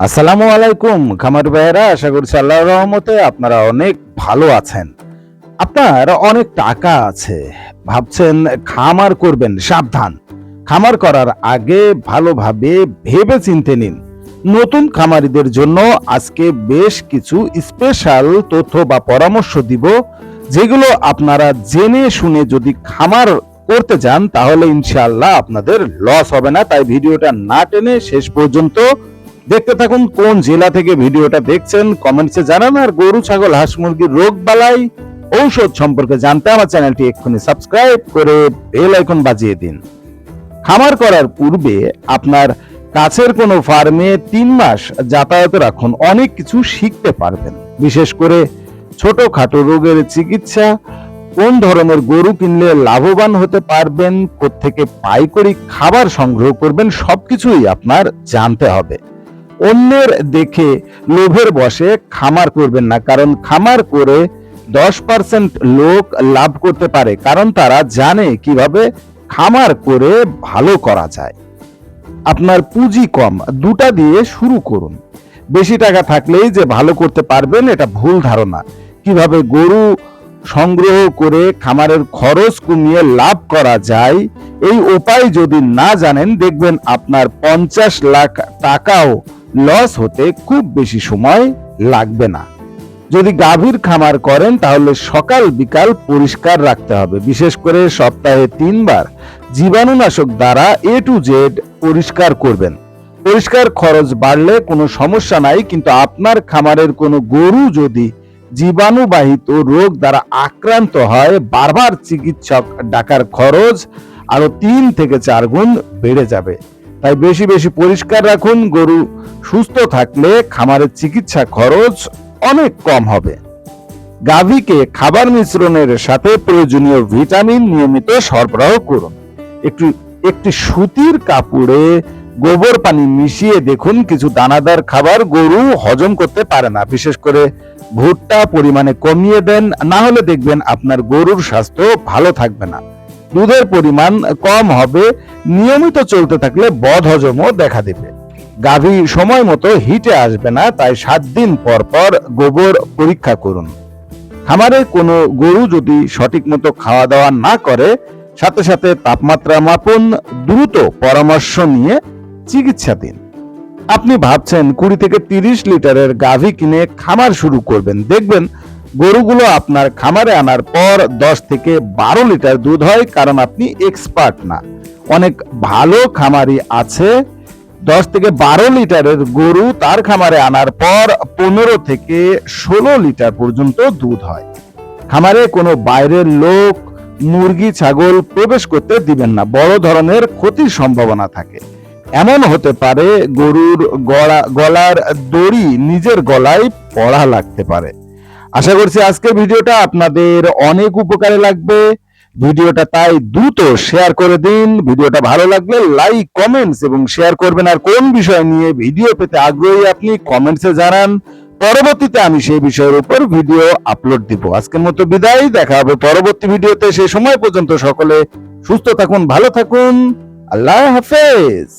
আসসালামু আলাইকুম, খামার ভাইয়েরা, আশা করছি আল্লাহর রহমতে আপনারা অনেক ভালো আছেন। আপনার অনেক টাকা আছে, ভাবছেন খামার করবেন, সাবধান। খামার করার আগে ভালোভাবে ভেবে চিনতে নিন। নতুন খামারিদের জন্য আজকে বেশ কিছু স্পেশাল তথ্য বা পরামর্শ দিব, যেগুলো আপনারা জেনে শুনে যদি খামার করতে যান, তাহলে ইনশাআল্লাহ আপনাদের লস হবে না। তাই ভিডিওটা না টেনে শেষ পর্যন্ত দেখতে থাকুন কোন জেলা থেকে ভিডিওটা দেখছেন। কমেন্টসে জানান আর গরু, ছাগল, হাঁস, মুরগির রোগ বালাই ঔষধ সম্পর্কে জানতে আমার চ্যানেলটি এক্ষুনি সাবস্ক্রাইব করে বেল আইকন বাজিয়ে দিন। খামার করার পূর্বে আপনার কাছের কোনো ফার্মে তিন মাস যাতায়াত রাখুন, অনেক কিছু শিখতে পারবেন। বিশেষ করে ছোটখাটো রোগের চিকিৎসা, কোন ধরনের গরু কিনলে লাভবান হতে পারবেন থেকে পাইকারি খাবার সংগ্রহ করবেন, সবকিছুই আপনার জানতে হবে। অন্যের দেখে লোভের বসে খামার করবেন না, কারণ খামার করে দশ পার্সেন্ট লোক লাভ করতে পারে, কারণ তারা জানে কীভাবে খামার করে ভালো করা যায়। আপনার পুঁজি কম, দুটা দিয়ে শুরু করুন। বেশি টাকা থাকলেই যে ভালো করতে পারবেন, এটা ভুল ধারণা। কীভাবে গরু সংগ্রহ করে খামারের খরচ কমিয়ে লাভ করা যায়, এই উপায় যদি না জানেন, দেখবেন আপনার পঞ্চাশ লাখ টাকাও লস হতে খুব বেশি সময় লাগবে না। যদি গাভীর খামার করেন, তাহলে সকাল বিকাল পরিষ্কার রাখতে হবে। বিশেষ করে সপ্তাহে তিনবার জীবাণুনাশক দ্বারা এ টু জেড পরিষ্কার করবেন। পরিষ্কার খরচ বাড়লে কোনো সমস্যা নাই, কিন্তু আপনার খামারের কোনো গরু যদি জীবাণুবাহিত রোগ দ্বারা আক্রান্ত হয়, বারবার চিকিৎসক ডাকার খরচ আরও তিন থেকে চার গুণ বেড়ে যাবে। তাই বেশি বেশি পরিষ্কার রাখুন। গরু সুস্থ থাকলে খামারের চিকিৎসা খরচ অনেক কম হবে। গাভীকে খাবার মিশ্রণের সাথে প্রয়োজনীয় ভিটামিন নিয়মিত সরবরাহ করুন। একটু, একটি সুতির কাপড়ে গোবর পানি মিশিয়ে দেখুন, কিছু দানাদার খাবার গরু হজম করতে পারে না। বিশেষ করে ভুট্টা পরিমাণে কমিয়ে দেন, না হলে দেখবেন আপনার গরুর স্বাস্থ্য ভালো থাকবে না। দুধের পরিমাণ কম হবে, নিয়মিত চলতে থাকলে বদ হজমও দেখা দেবে। গাভী সময় মতো হিটে আসবে না, তাই সাত দিন পর পর গোবর পরীক্ষা করুন। খামারে কোনো গরু যদি সঠিক মতো খাওয়া দাওয়া না করে, সাথে সাথে তাপমাত্রা মাপুন, দ্রুত পরামর্শ নিয়ে চিকিৎসা দিন। আপনি ভাবছেন কুড়ি থেকে তিরিশ লিটারের গাভী কিনে খামার শুরু করবেন, দেখবেন গরুগুলো আপনার খামারে আনার পর দশ থেকে বারো লিটার দুধ হয়, কারণ আপনি এক্সপার্ট না। অনেক ভালো খামারি আছে, দশ থেকে বারো লিটারের গরু তার খামারে আনার পর পনেরো থেকে ষোলো লিটার পর্যন্ত দুধ হয়। খামারে কোনো বাইরের লোক, মুরগি, ছাগল প্রবেশ করতে দিবেন না, বড় ধরনের ক্ষতির সম্ভাবনা থাকে। এমন হতে পারে গরুর গলা, গলার দড়ি নিজের গলায় পড়া লাগতে পারে। আশা করছি আজকের ভিডিওটা আপনাদের অনেক উপকারে লাগবে। ভিডিওটা তাই দ্রুত শেয়ার করে দিন। ভিডিওটা ভালো লাগলে লাইক, কমেন্টস এবং শেয়ার করবেন। আর কোন বিষয় নিয়ে ভিডিও পেতে আগ্রহী আপনি কমেন্টসে জানান। পরবর্তীতে আমি সেই বিষয়ের উপর ভিডিও আপলোড দিব। আজকের মতো বিদায়। দেখা হবে পরবর্তী ভিডিওতে। সেই সময় পর্যন্ত সকলে সুস্থ থাকুন, ভালো থাকুন। আল্লাহ হাফেজ।